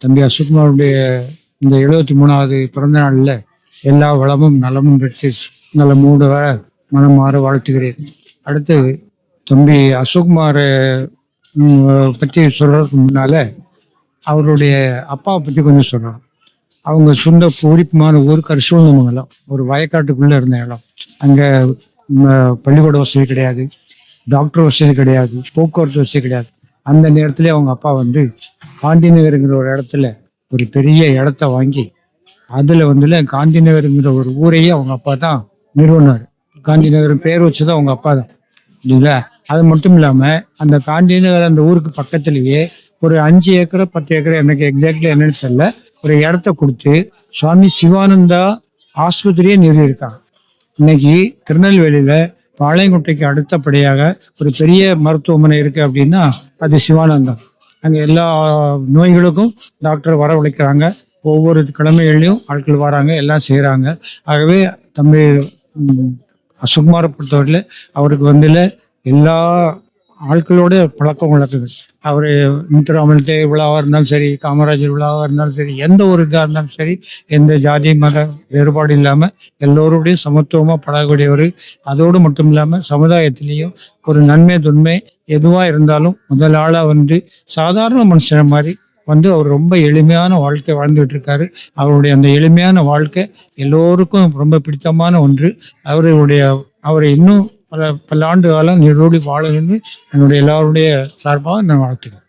தம்பி அசுகுமாருடைய இந்த எழுபத்தி மூணாவது பிறந்த நாளில் எல்லா வளமும் நலமும் பெற்று நல்ல மூடு வர மனம் மாற வாழ்த்துகிறேன். அடுத்தது தம்பி அசுகுமாரை பற்றி சொல்கிறதுக்கு முன்னால் அவருடைய அப்பாவை பற்றி கொஞ்சம் சொல்கிறோம் அவங்க சொந்த பூரிப்புமான ஊர் கரிசூழ்நமங்கலம் ஒரு வயக்காட்டுக்குள்ளே இருந்த இடம். அங்கே பள்ளிக்கூட வசதி கிடையாது டாக்டர் வசதி கிடையாது போக்குவரத்து வசதி கிடையாது. அந்த நேரத்துல அவங்க அப்பா வந்து காந்தி நகருங்கிற ஒரு இடத்துல ஒரு பெரிய இடத்த வாங்கி அதில் வந்துல காந்தி நகருங்கிற ஒரு ஊரையே அவங்க அப்பா தான் நிறுவனார். காந்தி நகர் பேர் வச்சது அவங்க அப்பா தான். இல்லைங்களா? அது மட்டும் இல்லாமல் அந்த காந்தி நகர் அந்த ஊருக்கு பக்கத்துலேயே ஒரு அஞ்சு ஏக்கர் பத்து ஏக்கர் எனக்கு எக்ஸாக்ட்லி என்னன்னு தெரியல ஒரு இடத்த கொடுத்து சுவாமி சிவானந்தா ஆஸ்பத்திரியே நிறுவியிருக்காங்க. இன்னைக்கு திருநெல்வேலியில் பாளையங்கோட்டைக்கு அடுத்தபடியாக ஒரு பெரிய மருத்துவமனை இருக்கு அப்படின்னா அது சிவானந்தம் அங்கே எல்லா நோய்களுக்கும் டாக்டர் வரவழைக்கிறாங்க. ஒவ்வொரு கிழமைகள்லையும் ஆட்கள் வராங்க எல்லாம் செய்கிறாங்க ஆகவே தம்பி ம், சுகுமாரை பொறுத்தவரையில் அவருக்கு வந்துல எல்லா ஆட்களோட பழக்கம் வழக்குகள் அவர் முத்துராமன் தேர் விழாவாக இருந்தாலும் சரி காமராஜர் விழாவாக இருந்தாலும் சரி எந்த ஒரு இதாக இருந்தாலும் சரி எந்த ஜாதி மத வேறுபாடு இல்லாமல் எல்லோருடையும் சமத்துவமாக பழகக்கூடியவர். அதோடு மட்டும் இல்லாமல் சமுதாயத்திலையும் ஒரு நன்மை தொன்மை எதுவாக இருந்தாலும் முதல் ஆளாக வந்து சாதாரண மனுஷன மாதிரி வந்து அவர் ரொம்ப எளிமையான வாழ்க்கை வாழ்ந்துட்டு இருக்காரு. அவருடைய அந்த எளிமையான வாழ்க்கை எல்லோருக்கும் ரொம்ப பிடித்தமான ஒன்று. அவருடைய அவரை இன்னும் பல பல ஆண்டு காலம் நீரோடி வாழணும்னு என்னுடைய எல்லாருடைய சார்பாக நான் வாழ்த்துக்கிறேன்